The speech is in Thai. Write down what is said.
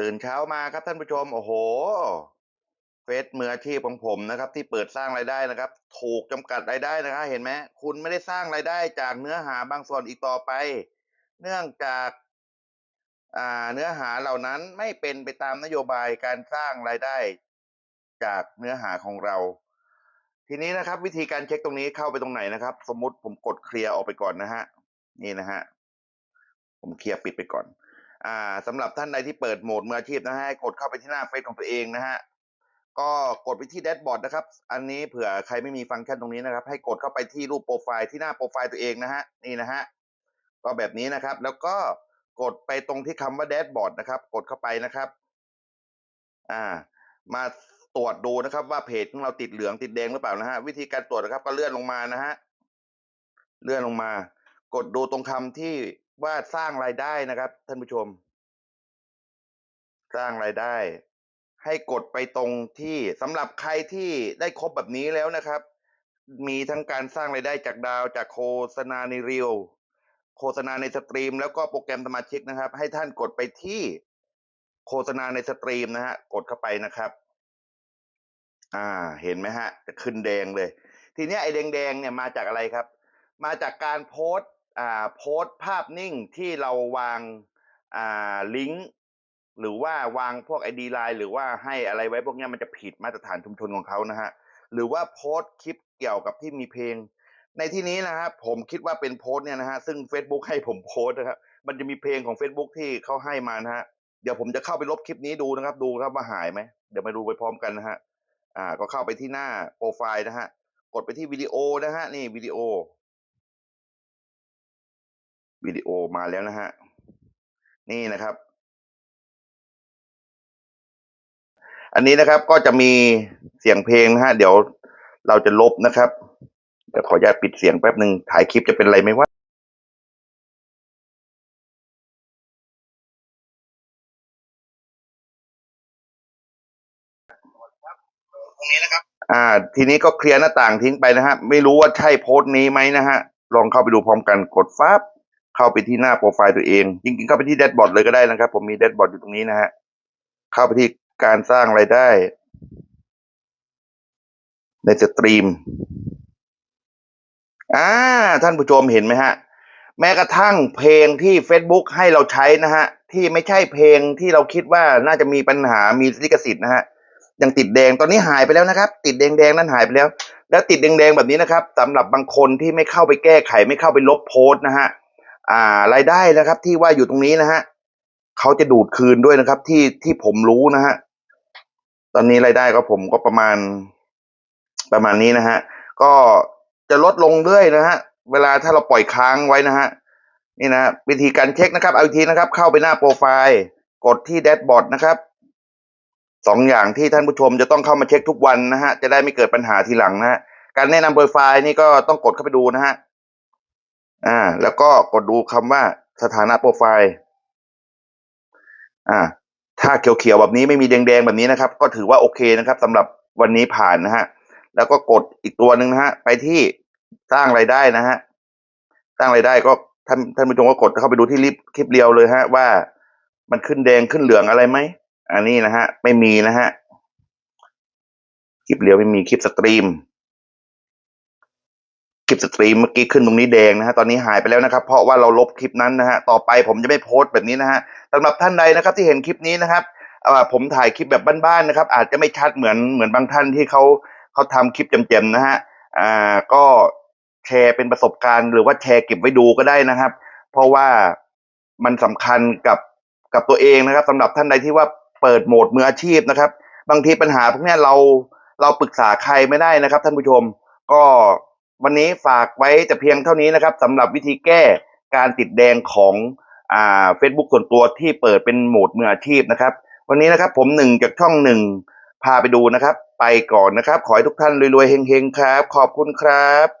ตื่นเช้ามาครับท่านผู้ชมโอ้โห เฟซมืออาชีพของผมนะครับ ที่เปิดสร้างรายได้นะครับ ถูกจำกัดรายได้นะครับ เห็นไหมคุณไม่ได้สร้างรายได้จากเนื้อหาบางส่วนอีกต่อไป เนื่องจากอ่าเนื้อหาเหล่านั้นไม่เป็นไปตามนโยบายการสร้างรายได้จากเนื้อหาของเรา ทีนี้นะครับ วิธีการเช็คตรงนี้เข้าไปตรงไหนนะครับ สมมุติผมกดเคลียร์ออกไปก่อนนะฮะนี่นะฮะผมเคลียร์ปิดไปก่อน อ่าสำหรับท่านใดที่เปิดโหมดมืออาชีพนะฮะกดเข้าไปที่หน้าเฟซของตัวเองนะฮะก็กดไปที่แดชบอร์ดนะครับ อันนี้เผื่อใครไม่มีฟังก์ชันตรงนี้นะครับ ให้กดเข้าไปที่รูปโปรไฟล์ที่หน้าโปรไฟล์ตัวเองนะฮะนี่นะฮะก็แบบนี้นะครับ แล้วก็กดไปตรงที่คำว่าแดชบอร์ดนะครับ กดเข้าไปนะครับ อ่า มาตรวจดูนะครับ ว่าเพจของเราติดเหลืองติดแดงหรือเปล่านะฮะวิธีการตรวจนะครับ ก็เลื่อนลงมานะฮะเลื่อนลงมา กดดูตรงคำที่ ว่าสร้างรายได้นะครับ ท่านผู้ชม สร้างรายได้ ให้กดไปตรงที่สำหรับใครที่ได้ครบแบบนี้แล้วนะครับ มีทั้งการสร้างรายได้จากดาวจากโฆษณาในเรียวโฆษณาในสตรีม แล้วก็โปรแกรมสมาชิกนะครับ ให้ท่านกดไปที่โฆษณาในสตรีมนะฮะกดเข้าไปนะครับ อ่า เห็นไหมฮะจะขึ้นแดงเลย ทีนี้ไอ้แดงๆเนี่ยมาจากอะไรครับ มาจากการโพสต์ โพสต์ภาพนิ่งที่เราวางาลิงก์หรือว่าวางพวกไอดีไลน์หรือว่าให้อะไรไว้พวกนี้มันจะผิดมาตรฐานชุมชนของเขานะฮะหรือว่าโพสต์คลิปเกี่ยวกับที่มีเพลง ในที่นี้นะครับผมคิดว่าเป็นโพสต์เนี่ยนะฮะซึ่ง Facebook ให้ผมโพสต์นะครับมันจะมีเพลงของ Facebook ที่เขาให้มานะฮะเดี๋ยวผมจะเข้าไปลบคลิปนี้ดูนะครับ ดูครับว่าหายไหมเดี๋ยวมาดูไปพร้อมกันนะฮะอ่าก็เข้าไปที่หน้าโปรไฟล์นะฮะกดไปที่วิดีโอนะฮะนี่วิดีโอ วิดีโอมาแล้วนะฮะ นี่นะครับ อันนี้นะครับก็จะมีเสียงเพลงนะฮะ เดี๋ยวเราจะลบนะครับเดี๋ยวขออนุญาตปิดเสียงแป๊บหนึ่งถ่ายคลิปจะเป็นไรไหมวะตรงนี้นะครับอ่า ทีนี้ก็เคลียร์หน้าต่างทิ้งไปนะฮะ ไม่รู้ว่าใช่โพสต์นี้ไหมนะฮะ ลองเข้าไปดูพร้อมกันกดฟ้าบ เข้าไปที่หน้าโปรไฟล์ตัวเอง จริงๆ เข้าไปที่แดชบอร์ดเลยก็ได้นะครับ ผมมีแดชบอร์ดอยู่ตรงนี้นะฮะ เข้าไปที่การสร้างรายได้ ในสตรีม อ่า ท่านผู้ชมเห็นไหมฮะ แม้กระทั่งเพลงที่ Facebook ให้เราใช้นะฮะ ที่ไม่ใช่เพลงที่เราคิดว่าน่าจะมีปัญหามีลิขสิทธิ์นะฮะยังติดแดงตอนนี้หายไปแล้วนะครับ ติดแดงๆนั้นหายไปแล้ว แล้วติดแดงๆแบบนี้นะครับสำหรับบางคนที่ไม่เข้าไปแก้ไขไม่เข้าไปลบโพสต์นะฮะ อ่ารายได้นะครับ ที่ว่าอยู่ตรงนี้นะฮะเขาจะดูดคืนด้วยนะครับ ที่ที่ผมรู้นะฮะตอนนี้รายได้ก็ผมก็ประมาณประมาณนี้นะฮะก็จะลดลงเรื่อยนะฮะเวลาถ้าเราปล่อยค้างไว้นะฮะนี่นะวิธีการเช็คนะครับ เอาทีนะครับ เข้าไปหน้าโปรไฟล์ กดที่แดชบอร์ดนะครับสองอย่างที่ท่านผู้ชมจะต้องเข้ามาเช็คทุกวันนะฮะจะได้ไม่เกิดปัญหาทีหลังนะฮะการแนะนำโปรไฟล์นี่ก็ต้องกดเข้าไปดูนะฮะ อ่า แล้วก็กดดูคำว่าสถานะโปรไฟล์ อ่า ถ้าเขียวๆแบบนี้ไม่มีแดงๆแบบนี้นะครับ ก็ถือว่าโอเคนะครับสำหรับวันนี้ผ่านนะฮะ แล้วก็กดอีกตัวหนึ่งนะฮะ ไปที่สร้างรายได้นะฮะ สร้างรายได้ก็ท่านท่านผู้ชมก็กดเข้าไปดูที่ลิปคลิปเรียวเลยฮะ ว่ามันขึ้นแดงขึ้นเหลืองอะไรไหม อันนี้นะฮะ ไม่มีนะฮะ คลิปเรียวไม่มีคลิปสตรีม คลิปสตรีมเมื่อกี้ขึ้นตรงนี้แดงนะฮะตอนนี้หายไปแล้วนะครับ เพราะว่าเราลบคลิปนั้นนะฮะต่อไปผมจะไม่โพสต์แบบนี้นะฮะสำหรับท่านใดนะครับที่เห็นคลิปนี้นะครับผมถ่ายคลิปแบบบ้านๆนะครับ อาจจะไม่ชัดเหมือนเหมือนบางท่านที่เขาเขาทำคลิปเจ็มๆนะฮะอ่าก็แชร์เป็นประสบการณ์ หรือว่าแชร์เก็บไว้ดูก็ได้นะครับ เพราะว่ามันสำคัญกับกับตัวเองนะครับสำหรับท่านใดที่ว่าเปิดโหมดมืออาชีพนะครับ บางทีปัญหาพวกนี้เราเราปรึกษาใครไม่ได้นะครับ ท่านผู้ชมก็ วันนี้ฝากไว้แต่เพียงเท่านี้นะครับสำหรับวิธีแก้การติดแดงของอ่า Facebook ส่วนตัวที่เปิดเป็นโหมดมืออาชีพนะครับ วันนี้นะครับผมหนึ่งจากช่องหนึ่งพาไปดูนะครับ ไปก่อนนะครับ ขอให้ทุกท่านรวยๆเฮงๆครับ ขอบคุณครับ